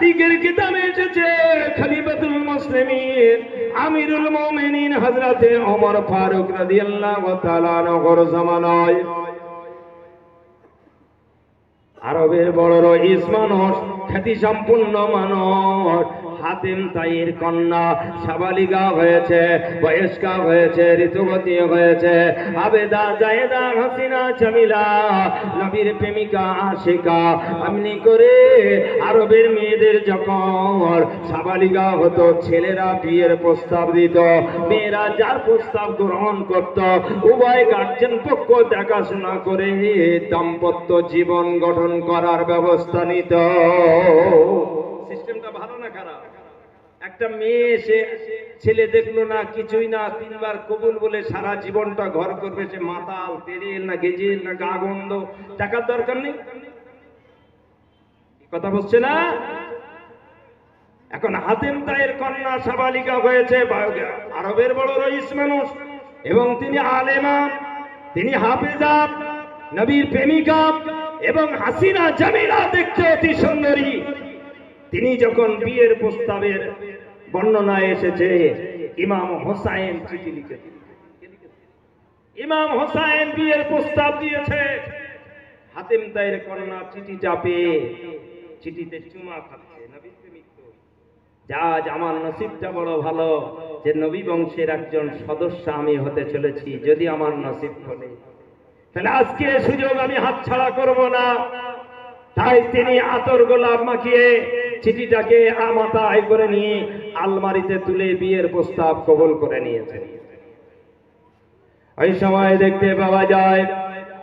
তারিখের কিতাবে এসেছে, খলিফাতুল মুসলিমিন, আমিরুল মুমিনিন, হযরতে ওমর ফারুক রাদিয়াল্লাহু তাআলা নগর জামানায়। আরবের বড় রইস মানুষ খ্যাতি সম্পূর্ণ মানুষ। হাতিম তাইর কন্যা সাবালিকা হয়েছে, বয়স্কা হয়েছে ঋতুবতী হয়েছে। আবেদা, জায়েদা, হাসিনা, জামিলা, নবীর প্রেমিকা, আশিকা এমনি করে আরবের মেয়েদের যখন সাবালিকা হতো, ছেলেরা বিয়ের প্রস্তাব দিত, মেয়েরা যার প্রস্তাব গ্রহণ করত, উভয় গার্জেন পক্ষ দেখাশোনা করে দাম্পত্য জীবন গঠন করার ব্যবস্থা নিত। সিস্টেমটা ভালো না খারাপ? একটা মেয়ে এসে ছেলে দেখল না, কিছুই না, তিনবার কবুল বলে সারা জীবনটা ঘর করবে সে মাতাল, তেরেল না গেজেল না গা গন্ধ, টাকার দরকার নেই। কথা বলছে না? এখন হাতেম তায়ের কন্যা সাবালিকা হয়েছে আরবের বড় রইস মানুষ, এবং তিনি আলেমা, তিনি হাফেজা, নবীর প্রেমিকা, এবং হাসিনা জামিলা দেখতে অতি সুন্দরী। তিনি যখন বিয়ের প্রস্তাবের বর্ণনায় এসেছে, ইমাম হোসাইন চিঠি লিখেছে ইমাম হোসাইন বিয়ের প্রস্তাব দিয়েছে। হাতেম তাইর কন্যা চিঠি চাপে চিঠিতে চুমা খাচ্ছে আমার নসিবটা বড় ভালো যে নবী বংশের একজন সদস্য আমি হতে চলেছি, যদি আমার নসিব হলে তাহলে আজকে সুযোগ আমি হাতছাড়া করব না। তাই তিনি আতর গোলাপ মাখিয়ে চিঠিটাকে আমাতায় করে নিয়ে আলমারিতে তুলে বিয়ের প্রস্তাব কবুল করে নিয়েছেন ওই সময় দেখতে পাওয়া যায়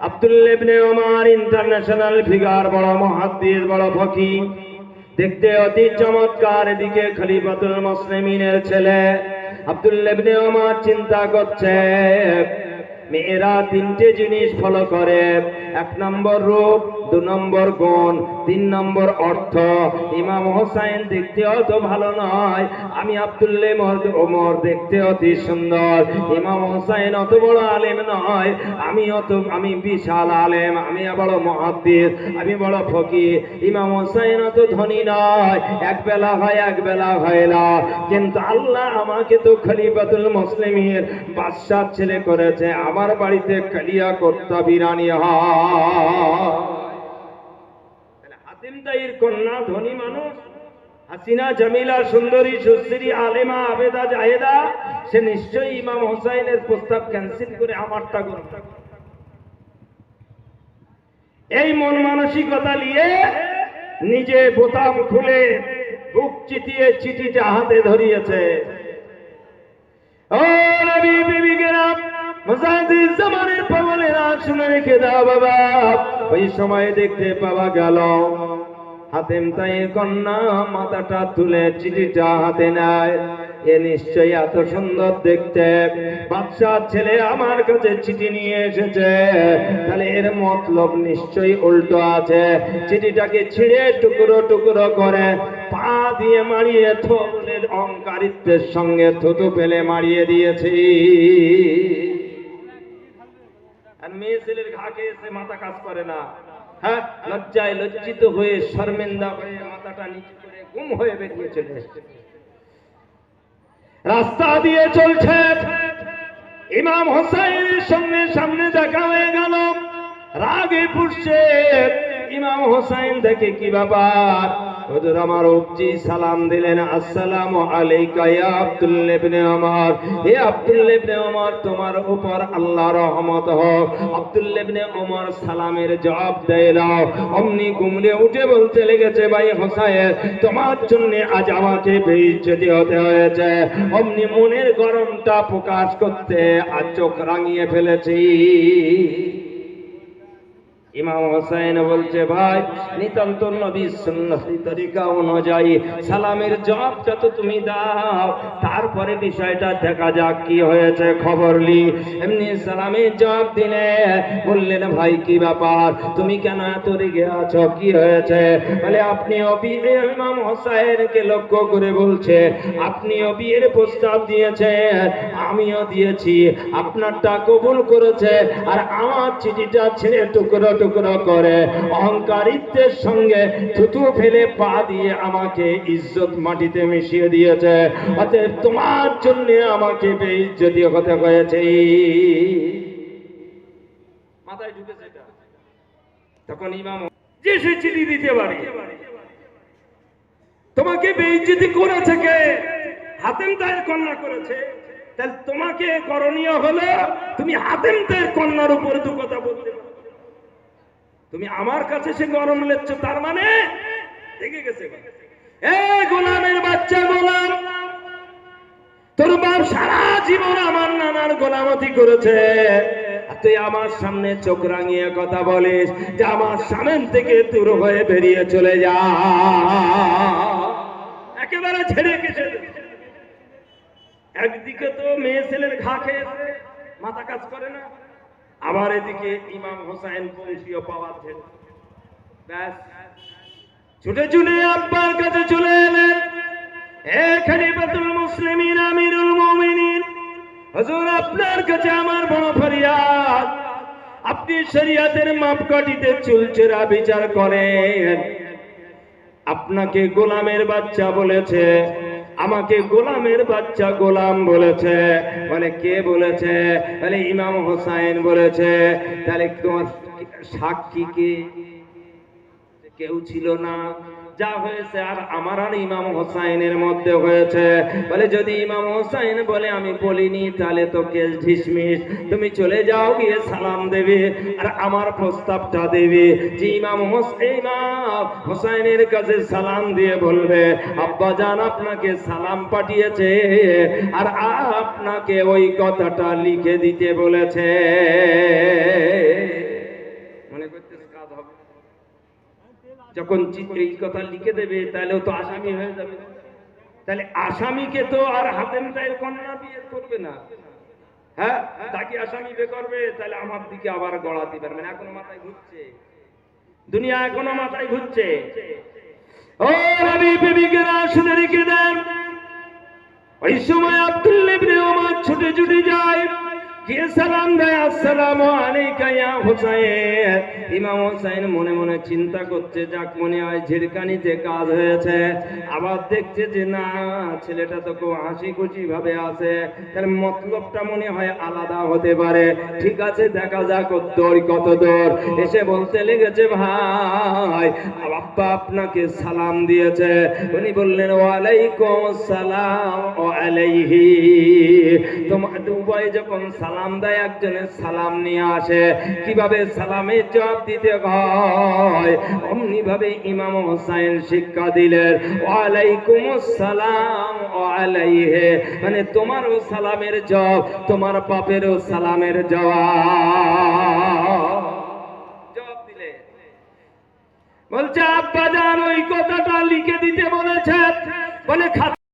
আব্দুল্লেবনে ওমার ইন্টারন্যাশনাল ফিগার বড় মহাদ্দিস বড় ফকি দেখতে অতি চমৎকার এদিকে খলিফাতুল মুসলিমিনের ছেলে আব্দুল্লেবনে ওমার চিন্তা করছে। মেয়েরা তিনটে জিনিস ফলো করে। এক নম্বর রূপ, দু নম্বর গুণ, তিন নম্বর অর্থ। ইমাম হোসাইন দেখতে অত ভালো নয়, আমি আব্দুল্লে ওমর দেখতে অতি সুন্দর। ইমাম হোসাইন অত বড় আলেম নয়, আমি অত, আমি বিশাল আলেম, আমি বড় মহাদ্দিস, আমি বড় ফকির। ইমাম হোসাইন অত ধনী নয়, এক বেলা হয়, এক বেলা হয় না। কিন্তু আল্লাহ আমাকে তো খলিফাতুল মুসলিমের বাদশার ছেলে করেছে আমার বাড়িতে কালিয়া কর্তা বিরানি তাহলে দাইর কন্যা, ধনী মানুষ, হাসিনা, জামিলা, সুন্দরী, সুশ্রী, আলেমা, আবেদা, জাহেদা, সে নিশ্চয়ই ইমাম হোসাইনের প্রস্তাব ক্যান্সেল করে আমারটা করবে। এই মন মানসিকতা নিয়ে নিজে বোতাম খুলে বুক চিতিয়ে চিঠিটা হাতে ধরিয়েছে। ও নবী জামানের পাবনেরা শুনে রেখে দাও বাবা। ওই সময় দেখতে পাওয়া গেল, হাতেম তাই কন্যা মাথাটা তুলে চিঠিটা হাতে নেয়। এ নিশ্চয়ই এত সুন্দর দেখতে। ছেলে আমার কাছে চিঠি নিয়ে এসেছে। তাহলে এর মতলব নিশ্চয়ই উল্টো আছে। চিঠিটাকে ছিঁড়ে টুকরো টুকরো করে পা দিয়ে মারিয়ে থোলের অহংকারিত্বের সঙ্গে থুতু ফেলে মারিয়ে দিয়েছি। ছেলের ঘা খেয়েছে মাথা কাজ করে না। হ্যাঁ লজ্জায় লজ্জিত হয়ে, শর্মেন্দা হয়ে মাথাটা নিচু করে গুম হয়ে বেরিয়ে চলে এসেছে। রাস্তা দিয়ে চলছে। ইমাম হোসাইনের সঙ্গে সামনে দেখা হয়ে গেল। রাগে পুষছে। ইমাম হোসাইন দেখে কি ব্যাপার? হুজুর আমার উচ্চি সালাম দিলেন, আসসালামু আলাইকা ইয়া আব্দুল্লাহ ইবনে ওমর। হে আব্দুল্লাহ ইবনে ওমর, তোমার উপর আল্লাহ রহমত হোক। আব্দুল্লাহ ইবনে ওমর সালামের জবাব দিল অমনি গুমড়ে উঠে বলতে লেগেছে, ভাই হোসাইন, তোমার জন্য আজ আমাকে বেইজ্জতি হতে হয়েছে। অমনি মনের গরমটা প্রকাশ করতে আজ চোখ রাঙিয়ে ফেলেছি। ইমাম হোসেন বলছে, ভাই, নিতান্ত নবী সুন্নতি তরিকা অনুযায়ী সালামের তুমি দাও। তারপরে বিষয়টা দেখা যাক কি হয়েছে, খবর লি। এমনি সালামের জবাব দিলে বললেন, ভাই, কি ব্যাপার? তুমি কেন এত রেগে আছো? কি হয়েছে? বলে আপনিও বিয়ে ইমাম হোসাইনকে লক্ষ্য করে বলছে আপনিও বিয়ের প্রস্তাব দিয়েছেন, আমিও দিয়েছি। আপনারটা কবুল করেছে, আর আমার চিঠিটা ছেড়ে টুকরো টুকরো টুকরো করে, অহংকারিত্বের সঙ্গে থুতু ফেলে পা দিয়ে আমাকে ইজ্জত মাটিতে মিশিয়ে দিয়েছে। অতএব তোমার জন্য আমাকে বেইজ্জতি হতে হয়েছে। মাথায় ঢুকেছে তখন ইমাম যে সে চিঠি দিতে তোমাকে করেছে কে? হাতেম তায়ের কন্যা করেছে। তাহলে তোমাকে করণীয় হলো, তুমি হাতেম তায়ের কন্যার উপরে দু কথা বলতে পারো। তুমি আমার কাছে সে গরম লেচ্ছ তার মানে দেখে গেছে গোলামের বাচ্চা, গোলাম! তোর বাপ সারা জীবন আমার নানার গোলামতি করেছে। তুই আমার সামনে চোখ রাঙিয়ে কথা বলিস যে আমার সামনে থেকে দূর হয়ে বেরিয়ে চলে যা। একেবারে ছেড়ে গেছে একদিকে তো মেয়ে ছেলের ঘা খেয়েছে মাথা কাজ করে না। আবার এদিকে ইমাম হোসাইন বংশীয় পাওয়ার ছেলে ব্যাস। ছুটে ছুটে আব্বার কাছে চলে এলেন। হে খলিফাতুল মুসলিমিন, আমিরুল মুমিনিন। হুজুর, আপনার কাছে আমার বড় ফরিয়াদ। আপনি শরিয়াতের মাপকাঠিতে চুলচেরা বিচার করেন। আপনাকে গোলামের বাচ্চা বলেছে। আমাকে গোলামের বাচ্চা গোলাম বলেছে। মানে কে বলেছে? তাহলে ইমাম হোসাইন বলেছে। তাহলে তোমার সাক্ষী কে? কেউ ছিল না। যা হয়েছে আর আমার আর ইমাম হোসাইনের মধ্যে হয়েছে। বলে, যদি ইমাম হোসাইন বলে আমি বলিনি, তাহলে তো কেস ঢিসমিস তুমি চলে যাও, গিয়ে সালাম দেবে আর আমার প্রস্তাবটা দেবে। যে ইমাম ইমাম হোসাইনের কাছে সালাম দিয়ে বলবে, আব্বা আপনাকে সালাম পাঠিয়েছে আর আপনাকে ওই কথাটা লিখে দিতে বলেছে মনে করতেছে কাজ হবে যখন এই কথা লিখে দেবে তাহলেও তো আসামি হয়ে যাবে। তাহলে আসামিকে তো আর হাতেম তাইয়ের কন্যা বিয়ে করবে না। হ্যাঁ? তাকে আসামি বে করবে, তাহলে আমার দিকে আবার গড়াতে পারবে না এখনও মাথায় ঘুরছে। দুনিয়া এখনও মাথায় ঘুরছে। ও রবি বিবিকেরা শুনে রেখে দেন। ওই সময় আব্দুল ছুটে ছুটে যায়। সালাম মতলবটা মনে হয় আলাদা হতে পারে। ঠিক আছে, দেখা যাক দৌড় কত দূর। এসে বলতে লেগেছে, ভাই আব্বা আপনাকে সালাম দিয়েছে। উনি বললেন, ওয়ালাইকুম আসসালাম ও আলাইহি। তোমার দুবাই যখন সালাম দেয় একজনের সালাম নিয়ে আসে। কীভাবে সালামের জবাব দিতে হয়? অমনি ভাবে ইমাম হোসাইন শিক্ষা দিলেন ওয়ালাইকুম আসসালাম আলাইহি। মানে তোমারও সালামের জবাব, তোমার বাপেরও সালামের জবাব। বলছে, আব্বা জান, ওই কথাটা লিখে দিতে বলেছে বলে